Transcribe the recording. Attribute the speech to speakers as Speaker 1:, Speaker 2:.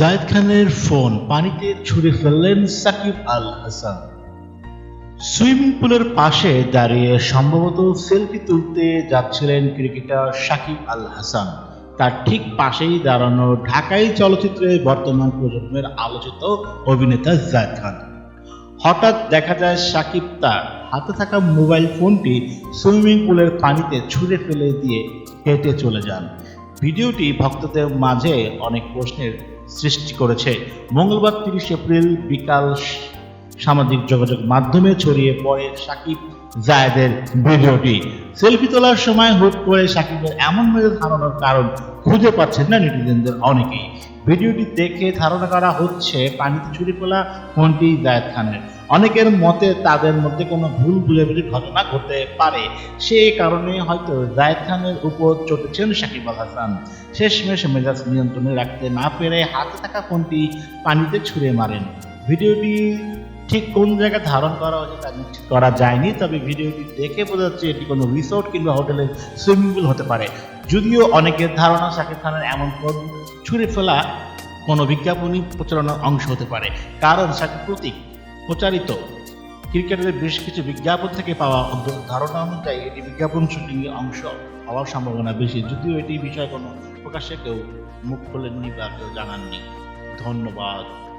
Speaker 1: জায়েদ খানের ফোন পানিতে ছুঁড়ে ফেললেন সাকিব আল হাসান। সুইমিং পুলের পাশে দাঁড়িয়ে সম্ভবত সেলফি তুলতে যাচ্ছিলেন ক্রিকেটার সাকিব আল হাসান। তার ঠিক পাশেই দাঁড়ানো ঢাকাই চলচ্চিত্রে বর্তমান প্রজন্মের আলোচিত অভিনেতা জায়েদ খান। হঠাৎ দেখা যায় সাকিব তার হাতে থাকা মোবাইল ফোনটি সুইমিং পুলের পানিতে ছুঁড়ে ফেলে দিয়ে হেঁটে চলে যান। ভিডিওটি ভক্তদের মাঝে অনেক প্রশ্নের সৃষ্টি করেছে। মঙ্গলবার তিরিশ এপ্রিল বিকাল সামাজিক যোগাযোগ মাধ্যমে ছড়িয়ে পড়ে সাকিব জায়েদের ভিডিওটি। সেলফি তোলার সময় হুট করে সাকিবের এমন মেজাজ হারানোর কারণ খুঁজে পাচ্ছেন না নেটিজেনদের অনেকেই। ভিডিওটি দেখে ধারণা করা হচ্ছে পানিতে ছুরি ফেলা ফোনটি জায়েদ খানের। অনেকের মতে তাদের মধ্যে কোনো ভুল বুঝাবুঝি ঘটনা ঘটতে পারে। সেই কারণে হয়তো জায়েদ খানের উপর চটেছেন সাকিব আল হাসান। শেষমেশ মেজাজ নিয়ন্ত্রণে রাখতে না পেরে হাতে থাকা ফোনটি পানিতে ছুঁড়ে মারেন। ভিডিওটি ঠিক কোন জায়গায় ধারণ করা হয়েছে তা নিশ্চিত করা যায়নি, তবে ভিডিওটি দেখে বোঝা যাচ্ছে এটি কোনো রিসোর্ট কিংবা হোটেলের সুইমিং পুল হতে পারে। যদিও অনেকের ধারণা শাকিব খানের এমন ছুঁড়ে ফেলা কোনো বিজ্ঞাপনী প্রচারণার অংশ হতে পারে। কারণ শাকিব প্রতীক প্রচারিত। ক্রিকেটের বেশ কিছু বিজ্ঞাপন থেকে পাওয়া ধারণা অনুযায়ী এটি বিজ্ঞাপন শুটিংয়ের অংশ হওয়ার সম্ভাবনা বেশি। যদিও এটি বিষয়ে কোনো প্রকাশ্যে কেউ মুখ খোলেননি বা কেউ জানাননি। ধন্যবাদ।